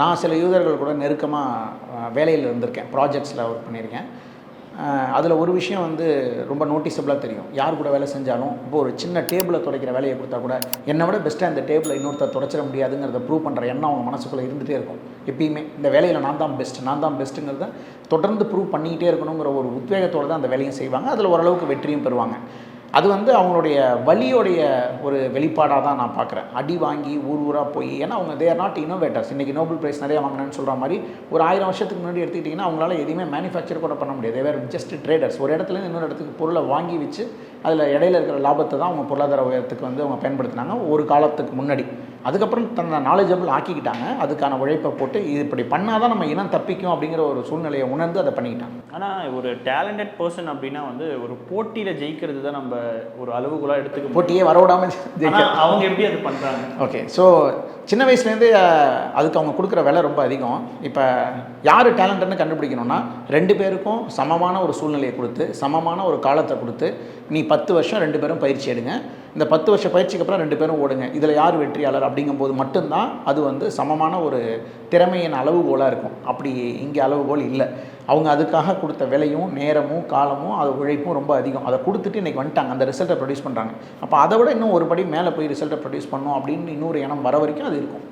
நான் சில யூதர்கள் கூட நெருக்கமாக வேலையில் இருந்திருக்கேன். ப்ராஜெக்ட்ஸில் ஒர்க் பண்ணியிருக்கேன். அதில் ஒரு விஷயம் வந்து ரொம்ப நோட்டீஸபிளாக தெரியும். யார் கூட வேலை செஞ்சாலும் இப்போ ஒரு சின்ன டேபிளை துடைக்கிற வேலையை கொடுத்தா கூட என்னை விட பெஸ்ட்டாக இந்த டேபிளை இன்னொருத்தர் துடைச்சிட முடியாதுங்கிறத ப்ரூவ் பண்ணுற எண்ணம் அவங்க மனசுக்குள்ளே இருந்துகிட்டே இருக்கும். எப்பயுமே இந்த வேலையில் நான் தான் பெஸ்ட் நான் தான் பெஸ்ட்டுங்கிறத தொடர்ந்து ப்ரூவ் பண்ணிக்கிட்டே இருக்கணுங்கிற ஒரு உத்வேகத்தோடு தான் அந்த வேலையும் செய்வாங்க. அதில் ஓரளவுக்கு வெற்றியும் பெறுவாங்க. அது வந்து அவங்களுடைய வலியோடைய ஒரு வெளிப்பாடாக தான் நான் பார்க்குறேன். அடி வாங்கி ஊர் ஊராக போய் ஏன்னா அவங்க தேர் நாட் இனோவேட்டர்ஸ் இன்றைக்கி நோபல் ப்ரைஸ் நிறைய வாங்கினேன்னு சொல்கிற மாதிரி ஒரு ஆயிரம் வருஷத்துக்கு முன்னாடி எடுத்துக்கிட்டிங்கன்னா அவங்களால எதுவுமே மேனுஃபேக்சர் கூட பண்ண முடியாது. வேறு ஜஸ்ட் ட்ரேடர்ஸ் ஒரு இடத்துல இன்னொரு இடத்துக்கு பொருளை வாங்கி வச்சு அதில் இடையில இருக்கிற லாபத்தை தான் அவங்க பொருளாதார உயரத்துக்கு வந்து அவங்க பயன்படுத்தினாங்க. ஒரு காலத்துக்கு முன்னாடி. அதுக்கப்புறம் தன்னை நாலேஜபிள் ஆக்கிக்கிட்டாங்க. அதுக்கான உழைப்பை போட்டு இது இப்படி பண்ணால் தான் நம்ம இனம் தப்பிக்கும் அப்படிங்கிற ஒரு சூழ்நிலையை உணர்ந்து அதை பண்ணிக்கிட்டாங்க. ஆனால் ஒரு டேலண்டட் பர்சன் அப்படின்னா வந்து ஒரு போட்டியில் ஜெயிக்கிறது தான் நம்ம ஒரு அளவுகோலாக எடுத்துக்க போட்டியே வரவிடாமல் ஆனா அவங்க எப்படி அது பண்ணுறாங்க ஓகே ஸோ சின்ன வயசுலேருந்தே அதுக்கு அவங்க கொடுக்குற விலை ரொம்ப அதிகம். இப்போ யார் டேலண்ட்னு கண்டுபிடிக்கணும்னா ரெண்டு பேருக்கும் சமமான ஒரு சூழ்நிலையை கொடுத்து சமமான ஒரு காலத்தை கொடுத்து நீ பத்து வருஷம் ரெண்டு பேரும் பயிற்சி எடுங்க. இந்த பத்து வருஷ பயிற்சிக்கு அப்புறம் ரெண்டு பேரும் ஓடுங்க. இதில் யார் வெற்றியாளர் அப்படிங்கும்போது மட்டும்தான் அது வந்து சமமான ஒரு திறமையின் அளவுகோலாக இருக்கும். அப்படி இங்கே அளவுகோல் இல்லை. அவங்க அதுக்காக கொடுத்த விலையும் நேரமும் காலமும் அது உழைப்பும் ரொம்ப அதிகம். அதை கொடுத்துட்டு இன்றைக்கி வந்துட்டாங்க. அந்த ரிசல்ட்டை ப்ரொடியூஸ் பண்ணுறாங்க அப்போ அதை விட இன்னும் ஒரு படி மேலே போய் ரிசல்ட்டை ப்ரொடியூஸ் பண்ணணும் அப்படின்னு இன்னொரு எண்ணம் வர வரைக்கும் அது இருக்கும்.